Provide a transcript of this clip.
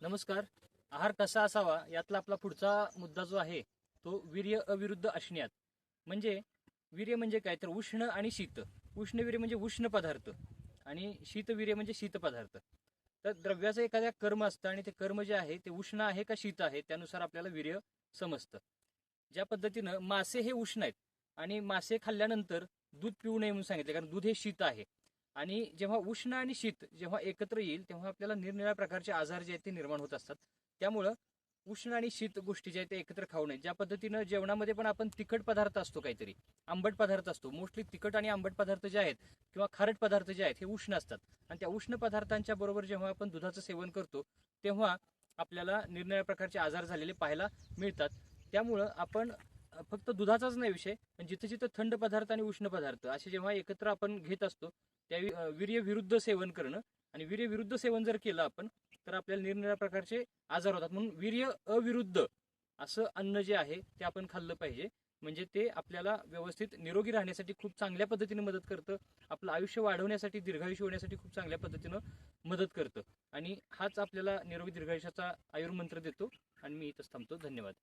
नमस्कार. आहार कसा असावा यातला आपला पुढचा मुद्दा जो आहे तो वीर्य अविरुद्ध असण्यात. म्हणजे वीर्य म्हणजे काय? तर उष्ण आणि शीत. उष्णवीर्य म्हणजे उष्ण पदार्थ आणि शीतवीर्य म्हणजे शीत पदार्थ. तर द्रव्याचं एखाद्या कर्म असतं आणि ते कर्म जे आहे ते उष्ण आहे का शीत आहे त्यानुसार आपल्याला वीर्य समजतं. ज्या पद्धतीनं मासे हे उष्ण आहेत आणि मासे खाल्ल्यानंतर दूध पिऊ नये म्हणून सांगितले कारण दूध हे शीत आहे. आणि जेव्हा उष्ण आणि शीत जेव्हा एकत्र येईल तेव्हा आपल्याला निरनिराळ्या प्रकारचे आजार जे आहेत ते निर्माण होत असतात. त्यामुळं उष्ण आणि शीत गोष्टी ज्या आहेत ते एकत्र खाऊ नये ज्या पद्धतीनं जेवणामध्ये पण आपण तिखट पदार्थ असतो काहीतरी आंबट पदार्थ असतो. मोस्टली तिखट आणि आंबट पदार्थ जे आहेत किंवा खारट पदार्थ जे आहेत हे उष्ण असतात. आणि त्या उष्ण पदार्थांच्या बरोबर जेव्हा आपण दुधाचं सेवन करतो तेव्हा आपल्याला निरनिराळ्या प्रकारचे आजार झालेले पाहायला मिळतात. त्यामुळं आपण फक्त दुधाचाच नाही विषय पण जिथं जिथं थंड पदार्थ आणि उष्ण पदार्थ असे जेव्हा एकत्र आपण घेत असतो त्यावेळी वीर्य विरुद्ध सेवन करणं आणि वीर्य विरुद्ध सेवन जर केलं आपण तर आपल्याला निरनिराळ्या प्रकारचे आजार होतात. म्हणून वीर्य अविरुद्ध असं अन्न जे आहे ते आपण खाल्लं पाहिजे. म्हणजे ते आपल्याला व्यवस्थित निरोगी राहण्यासाठी खूप चांगल्या पद्धतीने मदत करतं. आपलं आयुष्य वाढवण्यासाठी दीर्घायुष्य होण्यासाठी खूप चांगल्या पद्धतीनं मदत करतं. आणि हाच आपल्याला निरोगी दीर्घायुष्याचा आयुर्मंत्र देतो. आणि मी इथंच थांबतो. धन्यवाद.